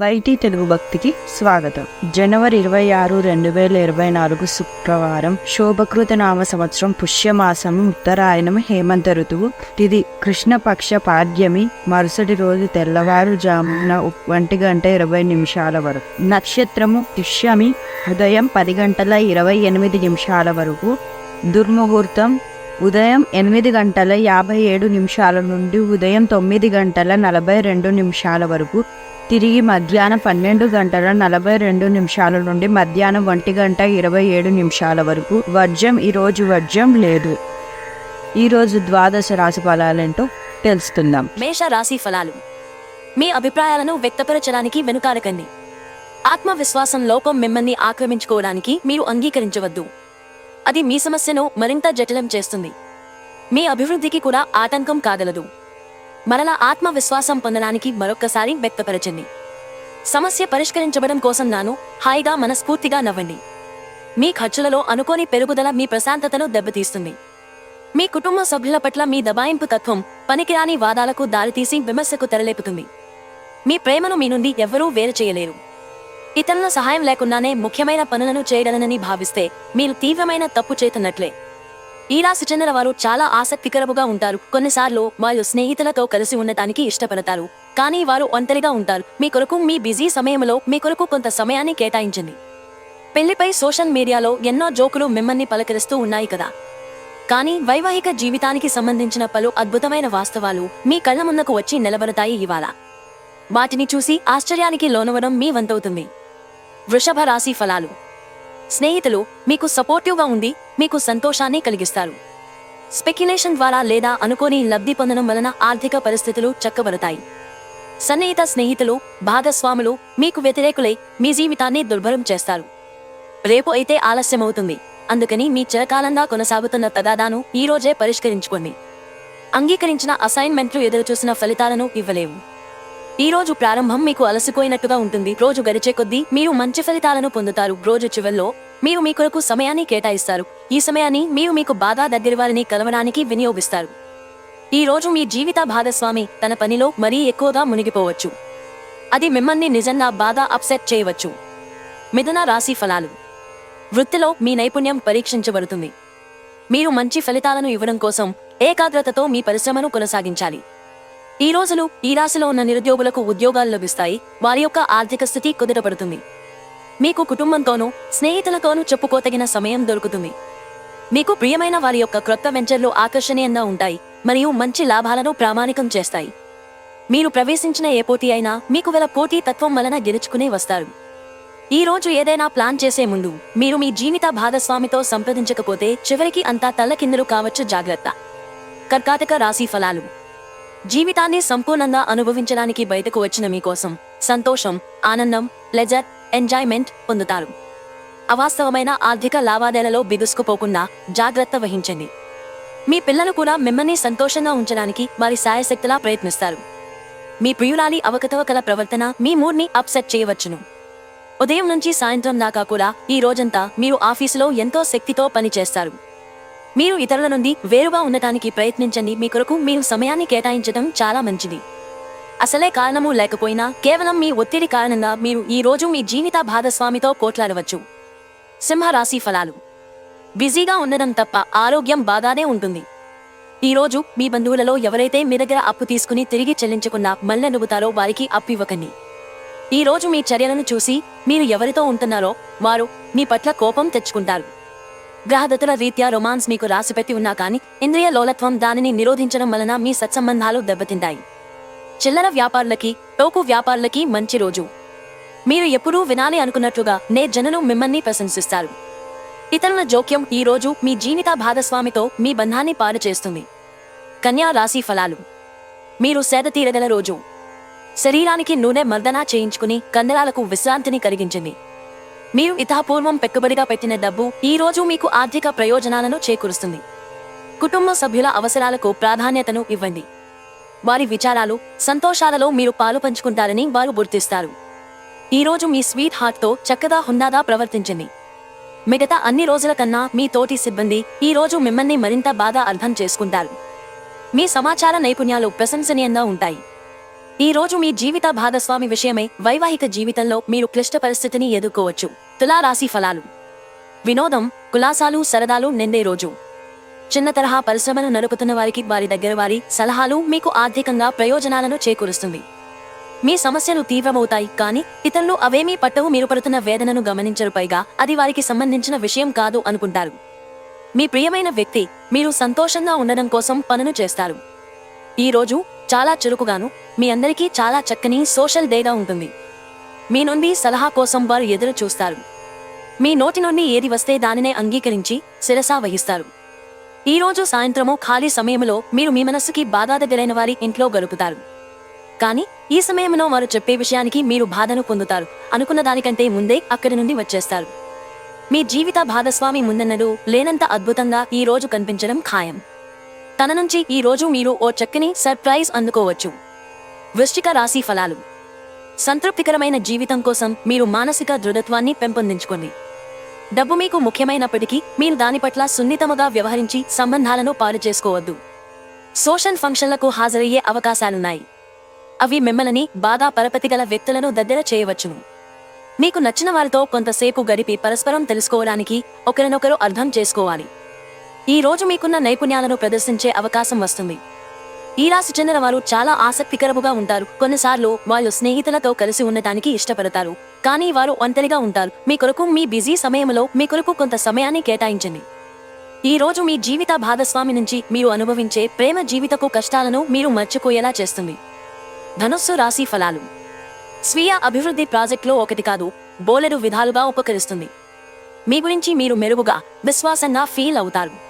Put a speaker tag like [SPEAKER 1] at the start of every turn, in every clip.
[SPEAKER 1] YT Telugu భక్తికి స్వాగతం. జనవరి ఇరవై ఆరు రెండు వేల ఇరవై నాలుగు శుక్రవారం శోభకృత నామ సంవత్సరం పుష్యమాసము ఉత్తరాయణం హేమంత ఋతువు. ఇది కృష్ణపక్ష పాడ్యమి మరుసటి రోజు తెల్లవారుజామున ఒంటి గంట ఇరవై నిమిషాల వరకు. నక్షత్రము పుష్యమి ఉదయం పది గంటల ఇరవై ఎనిమిది నిమిషాల వరకు. దుర్ముహూర్తం ఉదయం ఎనిమిది గంటల యాభై ఏడు నిమిషాల నుండి ఉదయం తొమ్మిది గంటల నలభై రెండు నిమిషాల వరకు. తిరిగి మధ్యాహ్నం పన్నెండు గంటల నలభై రెండు నిమిషాల నుండి మధ్యాహ్నం ఒంటి గంట ఇరవై ఏడు నిమిషాల వరకు వర్జం ఈరోజు వర్జం లేదు. ఈరోజు ద్వాదశ రాశి ఫలాలేంటో తెలుసుకుందాం.
[SPEAKER 2] మేష రాశి ఫలాలు. మీ అభిప్రాయాలను వ్యక్తపరచడానికి వెనుకాలకండి ఆత్మవిశ్వాసం లోపం మిమ్మల్ని ఆక్రమించుకోవడానికి మీరు అంగీకరించవద్దు. అది మీ సమస్యను మరింత జటిలం చేస్తుంది. మీ అభివృద్ధికి కూడా ఆటంకం కాగలదు. మరలా ఆత్మవిశ్వాసం పొందడానికి మరొక్కసారి వ్యక్తపరచండి. సమస్య పరిష్కరించబడం కోసం నాను హాయిగా మనస్ఫూర్తిగా నవ్వండి. మీ ఖర్చులలో అనుకోని పెరుగుదల మీ ప్రశాంతతను దెబ్బతీస్తుంది. మీ కుటుంబ సభ్యుల పట్ల మీ దబాయింపు తత్వం పనికిరాని వాదాలకు దారితీసి విమర్శకు తెరలేపుతుంది. మీ ప్రేమను మీ నుండి ఎవ్వరూ వేరు చేయలేరు. ఇతరుల సహాయం లేకుండానే ముఖ్యమైన పనులను చేయగలనని భావిస్తే మీరు తీవ్రమైన తప్పు చేతున్నట్లే. ఈ రాశి చెందిన వారు చాలా ఆసక్తికరముగా ఉంటారు. కొన్నిసార్లు వారు స్నేహితులతో కలిసి ఉండటానికి ఇష్టపడతారు. కానీ వారు ఒంటరిగా ఉంటారు. మీ కొరకు మీ బిజీ సమయంలో మీ కొరకు కొంత సమయాన్ని కేటాయించండి. పెళ్ళిపై సోషల్ మీడియాలో ఎన్నో జోకులు మిమ్మల్ని పలకరిస్తూ ఉన్నాయి కదా. కానీ వైవాహిక జీవితానికి సంబంధించిన పలు అద్భుతమైన వాస్తవాలు మీ కళ్ళ ముందుకు వచ్చి నిలబడతాయి ఇవాళ. వాటిని చూసి ఆశ్చర్యానికి లోనవడం మీ వంతవుతుంది. వృషభ రాశి ఫలాలు. స్నేహితులు మీకు సపోర్టివ్గా ఉండి మీకు సంతోషాన్ని కలిగిస్తారు. స్పెక్యులేషన్ ద్వారా లేదా అనుకోని లబ్ధి పొందడం వలన ఆర్థిక పరిస్థితులు చక్కబడతాయి. సన్నిహిత స్నేహితులు భాగస్వాములు మీకు వ్యతిరేకులై మీ జీవితాన్ని దుర్భరం చేస్తారు. రేపు అయితే ఆలస్యమవుతుంది. అందుకని మీ చిరకాలంగా కొనసాగుతున్న తగాదాను ఈ రోజే పరిష్కరించుకోండి. అంగీకరించిన అసైన్మెంట్లు ఎదురుచూసిన ఫలితాలను ఇవ్వలేవు. ఈ రోజు ప్రారంభం మీకు అలసిపోయినట్టుగా ఉంటుంది. రోజు గడిచే కొద్దీ మీరు మంచి ఫలితాలను పొందుతారు. రోజు చివరిలో మీరు మీ కొరకు సమయాన్ని కేటాయిస్తారు. ఈ సమయాన్ని మీరు మీకు బాగా దగ్గర వారిని కలవడానికి వినియోగిస్తారు. ఈ రోజు మీ జీవిత భాగస్వామి తన పనిలో మరీ ఎక్కువగా మునిగిపోవచ్చు. అది మిమ్మల్ని నిజంగా బాగా అప్సెట్ చేయవచ్చు. మిథున రాశి ఫలాలు. వృత్తిలో మీ నైపుణ్యం పరీక్షించబడుతుంది. మీరు మంచి ఫలితాలను ఇవ్వడం కోసం ఏకాగ్రతతో మీ పరిశ్రమను కొనసాగించాలి. ఈ రోజులు ఈ రాశిలో ఉన్న నిరుద్యోగులకు ఉద్యోగాలు లభిస్తాయి. వారి యొక్క ఆర్థిక స్థితి కుదుటపడుతుంది. మీకు కుటుంబంతోనూ స్నేహితులతోనూ చెప్పుకోతగిన సమయం దొరుకుతుంది. మీకు ప్రియమైన వారి యొక్క క్రొత్త వెంచర్లు ఆకర్షణీయంగా ఉంటాయి మరియు మంచి లాభాలను ప్రామాణికం చేస్తాయి. మీరు ప్రవేశించిన ఏ పోటీ అయినా మీకు గల పోటీ తత్వం వలన గెలుచుకునే వస్తారు. ఈ రోజు ఏదైనా ప్లాన్ చేసే ముందు మీరు మీ జీవిత భాగస్వామితో సంప్రదించకపోతే చివరికి అంతా తల్లకిందులు కావచ్చు జాగ్రత్త. కర్కాటక రాశి ఫలాలు. జీవితాన్ని సంపూర్ణంగా అనుభవించడానికి బయటకు వచ్చిన మీకోసం సంతోషం ఆనందం లెజర్ ఎంజాయ్మెంట్ పొందుతారు. అవాస్తవమైన ఆర్థిక లావాదేలలో బిగుసుకుపోకుండా జాగ్రత్త వహించండి. మీ పిల్లలు కూడా మిమ్మల్ని సంతోషంగా ఉంచడానికి వారి సాయశక్తిలా ప్రయత్నిస్తారు. మీ ప్రియురాలి అవకతవకల ప్రవర్తన మీ మూడ్ని అప్సెట్ చేయవచ్చును. ఉదయం నుంచి సాయంత్రం దాకా కూడా ఈ రోజంతా మీరు ఆఫీసులో ఎంతో శక్తితో పనిచేస్తారు. మీరు ఇతరుల నుండి వేరుగా ఉండటానికి ప్రయత్నించండి. మీ కొరకు మీరు సమయాన్ని కేటాయించడం చాలా మంచిది. అసలే కారణము లేకపోయినా కేవలం మీ ఒత్తిడి కారణంగా మీరు ఈ రోజు మీ జీవిత భాగస్వామితో కోట్లాడవచ్చు. సింహరాశి ఫలాలు. బిజీగా ఉండడం తప్ప ఆరోగ్యం బాగానే ఉంటుంది. ఈరోజు మీ బంధువులలో ఎవరైతే మీ దగ్గర అప్పు తీసుకుని తిరిగి చెల్లించకుండా మళ్ళీ నువ్వుతారో వారికి అప్పు ఇవ్వకండి. ఈ రోజు మీ చర్యలను చూసి మీరు ఎవరితో ఉంటున్నారో వారు మీ పట్ల కోపం తెచ్చుకుంటారు. గ్రహదతుల రీత్యా రొమాన్స్ మీకు రాసిపెట్టి ఉన్నా కానీ ఇంద్రియ లోలత్వం దానిని నిరోధించడం వలన మీ సత్సంబంధాలు దెబ్బతింటాయి. చిల్లర వ్యాపారులకి టోకు వ్యాపారులకి మంచి రోజు. మీరు ఎప్పుడూ వినాలి అనుకున్నట్లుగా నే జనులు మిమ్మల్ని ప్రశంసిస్తారు. ఇతరుల జోక్యం ఈ రోజు మీ జీవిత భాగస్వామితో మీ బంధాన్ని పాడు చేస్తుంది. కన్యా రాశి ఫలాలు. మీరు సేద తీరగల రోజు. శరీరానికి నూనె మర్దనా చేయించుకుని కండరాలకు విశ్రాంతిని కలిగించింది. మీరు ఇతపూర్వం పెట్టుబడిగా పెట్టిన డబ్బు ఈ రోజు మీకు ఆర్థిక ప్రయోజనాలను చేకూరుస్తుంది. కుటుంబ సభ్యుల అవసరాలకు ప్రాధాన్యతను ఇవ్వండి. వారి విచారాలు సంతోషాలలో మీరు పాలు పంచుకుంటారని వారు గుర్తిస్తారు. ఈరోజు మీ స్వీట్ హార్ట్తో చక్కగా హుందాగా ప్రవర్తించింది. మిగతా అన్ని రోజుల కన్నా మీ తోటి సిబ్బంది ఈ రోజు మిమ్మల్ని మరింత బాగా అర్థం చేసుకుంటారు. మీ సమాచార నైపుణ్యాలు ప్రశంసనీయంగా ఉంటాయి. ఈ రోజు మీ జీవిత భాగస్వామి విషయమై వైవాహిక జీవితంలో మీరు క్లిష్ట పరిస్థితిని ఎదుర్కోవచ్చు. తులారాశి ఫలాలు. వినోదం కులాసాలు సరదాలు నిండే రోజు. చిన్న తరహా పరిశ్రమను నడుపుతున్న వారికి వారి దగ్గర వారి సలహాలు మీకు ఆర్థికంగా ప్రయోజనాలను చేకూరుస్తుంది. మీ సమస్యలు తీవ్రమవుతాయి కానీ ఇతరులు అవేమీ పట్టవు మీరు పడుతున్న వేదనను గమనించరు. పైగా అది వారికి సంబంధించిన విషయం కాదు అనుకుంటారు. మీ ప్రియమైన వ్యక్తి మీరు సంతోషంగా ఉండడం కోసం పనులు చేస్తారు. ఈ రోజు చాలా చురుకుగాను మీ అందరికీ చాలా చక్కని సోషల్ డేగా ఉంటుంది. మీ నుండి సలహా కోసం వారు ఎదురు చూస్తారు. మీ నోటి నుండి ఏది వస్తే దానినే అంగీకరించి శిరసా వహిస్తారు. ఈ రోజు సాయంత్రము ఖాళీ సమయంలో మీరు మీ మనస్సుకి బాగా దగ్గరైన వారి ఇంట్లో గడుపుతారు. కానీ ఈ సమయంలో వారు చెప్పే విషయానికి మీరు బాధను పొందుతారు. అనుకున్న దానికంటే ముందే అక్కడి నుండి వచ్చేస్తారు. మీ జీవిత భాగస్వామి ముందన్నడు లేనంత అద్భుతంగా ఈ రోజు కనిపించడం ఖాయం. తన నుంచి ఈ రోజు మీరు ఓ చక్కని సర్ప్రైజ్ అందుకోవచ్చు. వృష్టిక రాశి ఫలాలు. సంతృప్తికరమైన జీవితం కోసం మీరు మానసిక దృఢత్వాన్ని పెంపొందించుకోండి. డబ్బు మీకు ముఖ్యమైనప్పటికీ మీరు దాని పట్ల సున్నితముగా వ్యవహరించి సంబంధాలను పాలు చేసుకోవద్దు. సోషల్ ఫంక్షన్లకు హాజరయ్యే అవకాశాలున్నాయి. అవి మిమ్మల్ని బాగా పరపతి గల వ్యక్తులను దగ్గర చేయవచ్చును. మీకు నచ్చిన వారితో కొంతసేపు గడిపి పరస్పరం తెలుసుకోవడానికి ఒకరినొకరు అర్థం చేసుకోవాలి. ఈ రోజు మీకున్న నైపుణ్యాలను ప్రదర్శించే అవకాశం వస్తుంది. ఈ రాశి చెందిన వారు చాలా ఆసక్తికరముగా ఉంటారు. కొన్నిసార్లు వాళ్ళు స్నేహితులతో కలిసి ఉండటానికి ఇష్టపడతారు. కానీ వారు ఒంటరిగా ఉంటారు. మీ కొరకు మీ బిజీ సమయంలో మీ కొరకు కొంత సమయాన్ని కేటాయించండి. ఈ రోజు మీ జీవిత భాగస్వామి నుంచి మీరు అనుభవించే ప్రేమ జీవితకు కష్టాలను మీరు మర్చిపోయేలా చేస్తుంది. ధనుస్సు రాశి ఫలాలు. స్వీయ అభివృద్ధి ప్రాజెక్టులో ఒకటి కాదు బోలెడు విధాలుగా ఉపకరిస్తుంది. మీ గురించి మీరు మెరుగుగా విశ్వాసంగా ఫీల్ అవుతారు.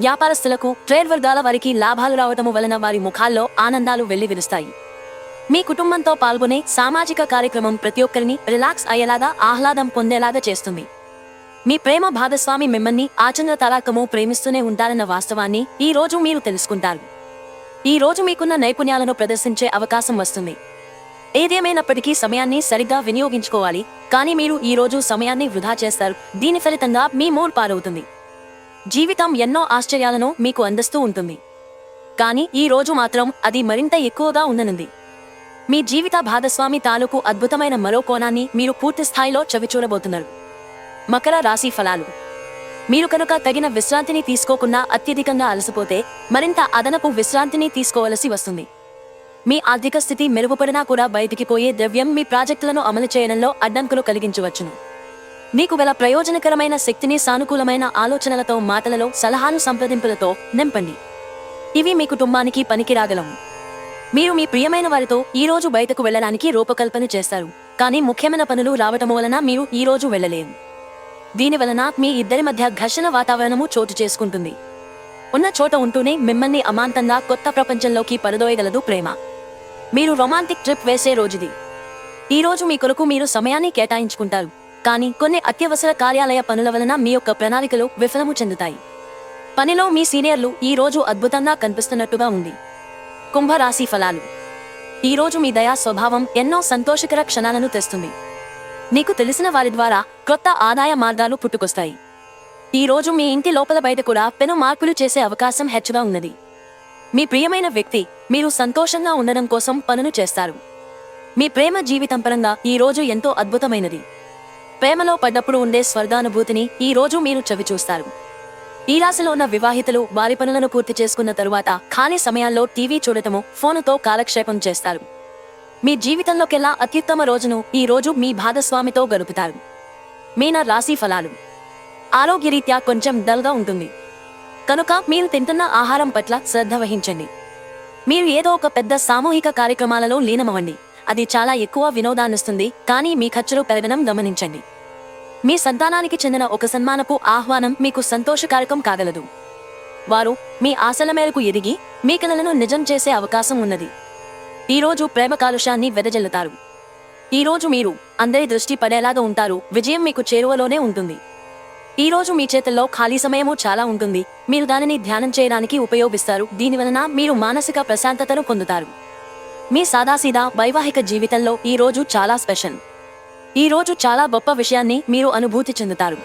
[SPEAKER 2] వ్యాపారస్తులకు ట్రేడ్ వర్గాల వారికి లాభాలు రావటము వలన వారి ముఖాల్లో ఆనందాలు వెళ్ళి విరుస్తాయి. మీ కుటుంబంతో పాల్గొనే సామాజిక కార్యక్రమం ప్రతి ఒక్కరిని రిలాక్స్ అయ్యేలాగా ఆహ్లాదం పొందేలాగా చేస్తుంది. మీ ప్రేమ భాగస్వామి మిమ్మల్ని ఆచరణ తరాకము ప్రేమిస్తూనే ఉంటారన్న వాస్తవాన్ని ఈ రోజు మీరు తెలుసుకుంటారు. ఈ రోజు మీకున్న నైపుణ్యాలను ప్రదర్శించే అవకాశం వస్తుంది. ఏదేమైనప్పటికీ సమయాన్ని సరిగ్గా వినియోగించుకోవాలి కానీ మీరు ఈ రోజు సమయాన్ని వృధా చేస్తారు. దీని ఫలితంగా మీ మూడ్ పారవుతుంది. జీవితం ఎన్నో ఆశ్చర్యాలను మీకు అందిస్తూ ఉంటుంది. కానీ ఈ రోజు మాత్రం అది మరింత ఎక్కువగా ఉండనుంది. మీ జీవిత భాగస్వామి తాలూకు అద్భుతమైన మరో కోణాన్ని మీరు పూర్తి స్థాయిలో చవిచూడబోతున్నారు. మకర రాశి ఫలాలు. మీరు కనుక తగిన విశ్రాంతిని తీసుకోకుండా అత్యధికంగా అలసిపోతే మరింత అదనపు విశ్రాంతిని తీసుకోవలసి వస్తుంది. మీ ఆర్థిక స్థితి మెరుగుపడినా కూడా బయటికి పోయే ద్రవ్యం మీ ప్రాజెక్టులను అమలు చేయడంలో అడ్డంకులు కలిగించవచ్చును. మీకు గల ప్రయోజనకరమైన శక్తిని సానుకూలమైన ఆలోచనలతో మాటలలో సలహాను సంప్రదింపులతో నింపండి. ఇవి మీ కుటుంబానికి పనికిరాగలవు. మీరు మీ ప్రియమైన వారితో ఈ రోజు బయటకు వెళ్ళడానికి రూపకల్పన చేస్తారు. కానీ ముఖ్యమైన పనులు రావటం వలన మీరు ఈ రోజు వెళ్ళలేరు. దీని వలన మీ ఇద్దరి మధ్య ఘర్షణ వాతావరణము చోటు చేసుకుంటుంది. ఉన్న చోట ఉంటూనే మిమ్మల్ని అమాంతంగా కొత్త ప్రపంచంలోకి పరదోయగలదు ప్రేమ. మీరు రొమాంటిక్ ట్రిప్ వేసే రోజుది. ఈ రోజు మీ కొరకు మీరు సమయాన్ని కేటాయించుకుంటారు. కానీ కొన్ని అత్యవసర కార్యాలయ పనుల వలన మీ యొక్క ప్రణాళికలు విఫలము చెందుతాయి. పనిలో మీ సీనియర్లు ఈ రోజు అద్భుతంగా కనిపిస్తున్నట్టుగా ఉంది. కుంభరాశి ఫలాలు. ఈ రోజు మీ దయా స్వభావం ఎన్నో సంతోషకర క్షణాలను తెస్తుంది. నీకు తెలిసిన వారి ద్వారా కొత్త ఆదాయ మార్గాలు పుట్టుకొస్తాయి. ఈ రోజు మీ ఇంటి లోపల బయట కూడా పెను మార్పులు చేసే అవకాశం హెచ్చుగా ఉన్నది. మీ ప్రియమైన వ్యక్తి మీరు సంతోషంగా ఉండడం కోసం పనులు చేస్తారు. మీ ప్రేమ జీవితం పరంగా ఈ రోజు ఎంతో అద్భుతమైనది. ప్రేమలో పడ్డప్పుడు ఉండే స్వర్గానుభూతిని ఈ రోజు మీరు చవి చూస్తారు. ఈ రాశిలో ఉన్న వివాహితులు వారి పనులను పూర్తి చేసుకున్న తరువాత ఖాళీ సమయాల్లో టీవీ చూడటము ఫోనుతో కాలక్షేపం చేస్తారు. మీ జీవితంలోకెల్లా అత్యుత్తమ రోజును ఈ రోజు మీ భాగస్వామితో గడుపుతారు. మీన రాశి ఫలాలు. ఆరోగ్యరీత్యా కొంచెం డల్గా ఉంటుంది. కనుక మీరు తింటున్న ఆహారం పట్ల శ్రద్ధ వహించండి. మీరు ఏదో ఒక పెద్ద సామూహిక కార్యక్రమాలలో లీనమవ్వండి. అది చాలా ఎక్కువ వినోదాన్నిస్తుంది కానీ మీ ఖర్చులు పెరగడం గమనించండి. మీ సంతానానికి చెందిన ఒక సన్మానపు ఆహ్వానం మీకు సంతోషకారకం కాగలదు. వారు మీ ఆశల మేరకు ఎదిగి మీ కలలను నిజం చేసే అవకాశం ఉన్నది. ఈరోజు ప్రేమ కాలుష్యాన్ని వెదజల్లుతారు. ఈరోజు మీరు అందరి దృష్టి పడేలాగా ఉంటారు. విజయం మీకు చేరువలోనే ఉంటుంది. ఈ రోజు మీ చేతుల్లో ఖాళీ సమయము చాలా ఉంటుంది. మీరు దానిని ధ్యానం చేయడానికి ఉపయోగిస్తారు. దీని వలన మీరు మానసిక ప్రశాంతతను పొందుతారు. మీ సాదాసీదా వైవాహిక జీవితంలో ఈ రోజు చాలా స్పెషల్. ఈ రోజు చాలా గొప్ప విషయాన్ని మీరు అనుభూతి చెందుతారు.